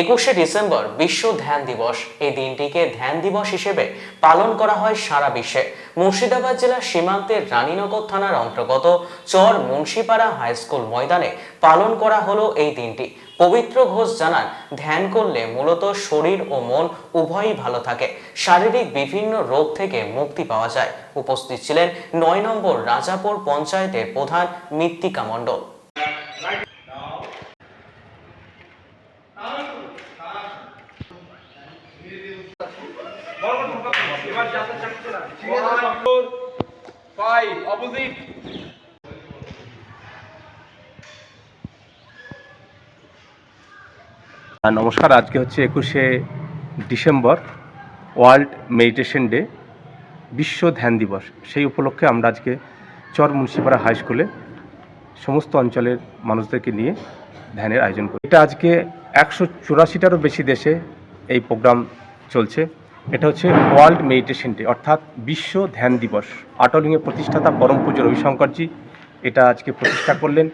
একুশে ডিসেম্বর বিশ্ব ধ্যান দিবস। এই দিনটিকে ধ্যান দিবস হিসেবে পালন করা হয় সারা বিশ্বে। মুর্শিদাবাদ জেলার সীমান্তের রানীনগর থানার অন্তর্গত চর মুন্সিপাড়া হাই স্কুল ময়দানে পালন করা হলো এই দিনটি। পবিত্র ঘোষ জানান ধ্যান করলে মূলত শরীর ও মন উভয়ই ভালো থাকে। শারীরিক বিভিন্ন রোগ থেকে মুক্তি পাওয়া যায়। উপস্থিত ছিলেন নয় নম্বর রাজাপুর পঞ্চায়েতের প্রধান মৃত্তিকা মণ্ডল। নমস্কার, আজকে হচ্ছে একুশে ডিসেম্বর, ওয়ার্ল্ড মেডিটেশন ডে, বিশ্ব ধ্যান দিবস। সেই উপলক্ষে আমরা আজকে চর মুন্সিপাড়া হাই স্কুলে সমস্ত অঞ্চলের মানুষদেরকে নিয়ে ধ্যানের আয়োজন করি। এটা আজকে একশো চুরাশিটারও বেশি দেশে এই প্রোগ্রাম চলছে। এটা হচ্ছে ওয়ার্ল্ড মেডিটেশন ডে, অর্থাৎ বিশ্ব ধ্যান দিবস। আটলিংয়ের প্রতিষ্ঠাতা পরম পূজ্য রবিশঙ্করজি এটা আজকে প্রতিষ্ঠা করলেন।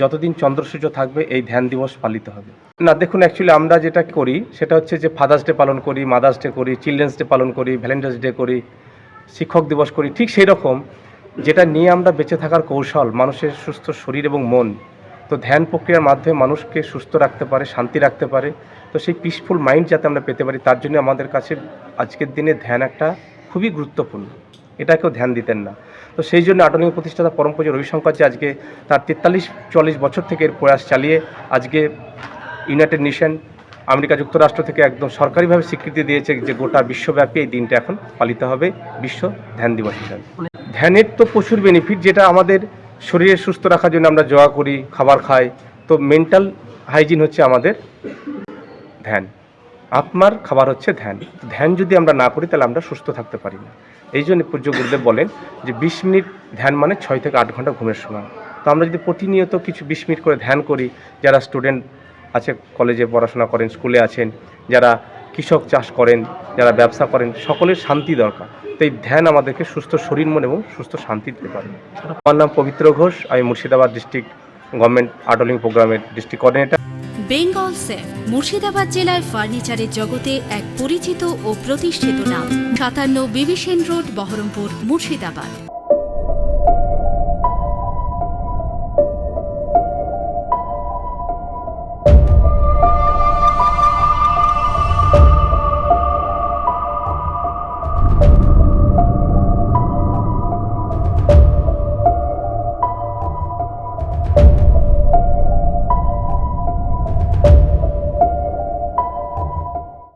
যতদিন চন্দ্রসূর্য থাকবে, এই ধ্যান দিবস পালিত হবে। না, দেখুন অ্যাকচুয়ালি আমরা যেটা করি, সেটা হচ্ছে যে ফাদার্স ডে পালন করি মাদার্স ডে করি চিলড্রেন্স ডে পালন করি ভ্যালেন্টাইন্স ডে করি, শিক্ষক দিবস করি, ঠিক সেই রকম যেটা নিয়ে আমরা বেঁচে থাকার কৌশল, মানুষের সুস্থ শরীর এবং মন তো ধ্যান প্রক্রিয়ার মাধ্যমে মানুষকে সুস্থ রাখতে পারে, শান্তি রাখতে পারে। তো সেই পিসফুল মাইন্ড যাতে আমরা পেতে পারি, তার জন্য আমাদের কাছে আজকের দিনে ধ্যান একটা খুবই গুরুত্বপূর্ণ। এটা কেউ ধ্যান দিতেন না। তো সেই জন্য আটনীয় প্রতিষ্ঠাতা পরমপূজ্য রবিশঙ্কর যে আজকে তার তেতাল্লিশ, চল্লিশ বছর থেকে এর প্রয়াস চালিয়ে আজকে ইউনাইটেড নেশন আমেরিকা যুক্তরাষ্ট্র থেকে একদম সরকারিভাবে স্বীকৃতি দিয়েছে যে গোটা বিশ্বব্যাপী এই দিনটা এখন পালিত হবে, বিশ্ব ধ্যান দিবস হিসাবে। ধ্যানের তো প্রচুর বেনিফিট যেটা আমাদের শরীরে সুস্থ রাখার জন্য আমরা যোগা করি, খাবার খাই। তো মেন্টাল হাইজিন হচ্ছে আমাদের ধ্যান। আত্মার খাবার হচ্ছে ধ্যান। ধ্যান যদি আমরা না করি, তাহলে আমরা সুস্থ থাকতে পারি না। এই জন্য পূজ্য গুরুদেব বলেন যে বিশ মিনিট ধ্যান মানে ছয় থেকে আট ঘণ্টা ঘুমের সময়। তো আমরা যদি প্রতিনিয়ত কিছু বিশ মিনিট করে ধ্যান করি, যারা স্টুডেন্ট আছে কলেজে পড়াশোনা করেন স্কুলে আছেন, যারা কৃষক চাষ করেন, যারা ব্যবসা করেন, সকলের শান্তি দরকার। তো এই ধ্যান আমাদেরকে সুস্থ শরীর, মন এবং সুস্থ শান্তি দিতে পারে। আমার নাম পবিত্র ঘোষ, আমি মুর্শিদাবাদ ডিস্ট্রিক্ট গভর্নমেন্ট আর্টলিং প্রোগ্রামের district coordinator Bengal safe Murshidabad জেলার ফার্নিচারের জগতে এক পরিচিত ও প্রতিষ্ঠিত নাম। সাতান্ন বিবিসেন রোড বহরমপুর, মুর্শিদাবাদ।